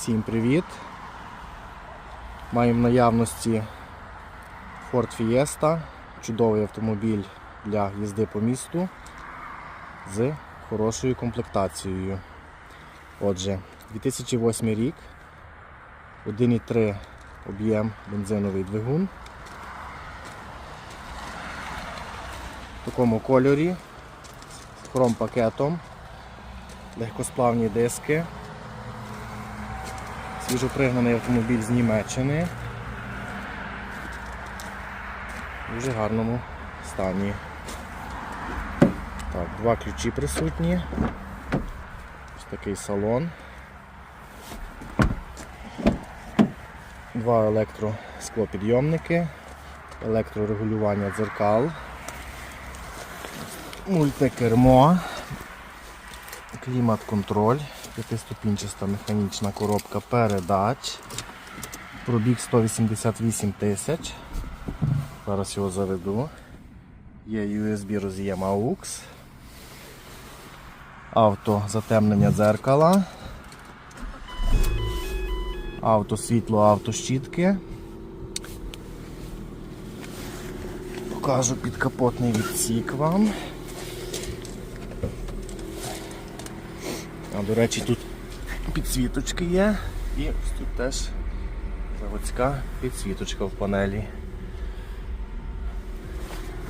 Всім привіт! Маємо в наявності Ford Fiesta, чудовий автомобіль для їзди по місту з хорошою комплектацією. Отже, 2008 рік, 1,3 об'єм бензиновий двигун. В такому кольорі з хром-пакетом, легкосплавні диски. Свіжопригнаний автомобіль з Німеччини. В дуже гарному стані. Так, два ключі присутні. Ось такий салон. Два електросклопідйомники, електрорегулювання дзеркал, мультикермо, клімат-контроль, п'ятиступінчаста механічна коробка передач. Пробіг 188 тисяч. Зараз його заведу. Є USB роз'єм AUX. Авто затемнення дзеркала. Авто світло, автощітки. Покажу підкапотний відсік вам. А, до речі, тут підсвіточки є і ось тут теж заводська підсвіточка в панелі.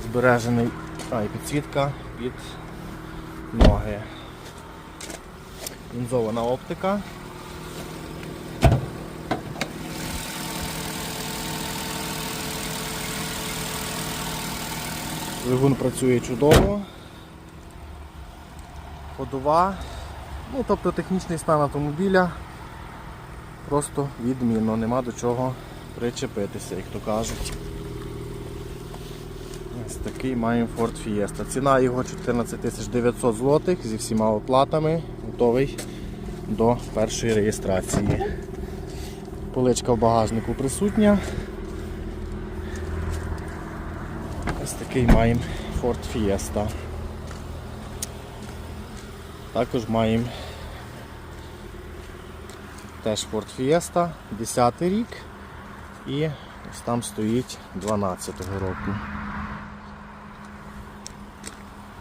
Збережений, а і підсвітка під ноги. Лінзована оптика. Двигун працює чудово. Ходова. Ну, тобто технічний стан автомобіля просто відмінно, нема до чого причепитися, як то кажуть. Ось такий маємо Ford Fiesta. Ціна його 14 900 злотих зі всіма оплатами, готовий до першої реєстрації. Поличка в багажнику присутня. Ось такий маємо Ford Fiesta. Також маємо теж Ford Fiesta, 10 рік і ось там стоїть 12 року.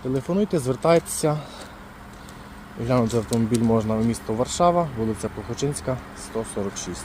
Телефонуйте, звертайтеся. Глянути автомобіль можна в місто Варшава, вулиця Плохочинська, 146.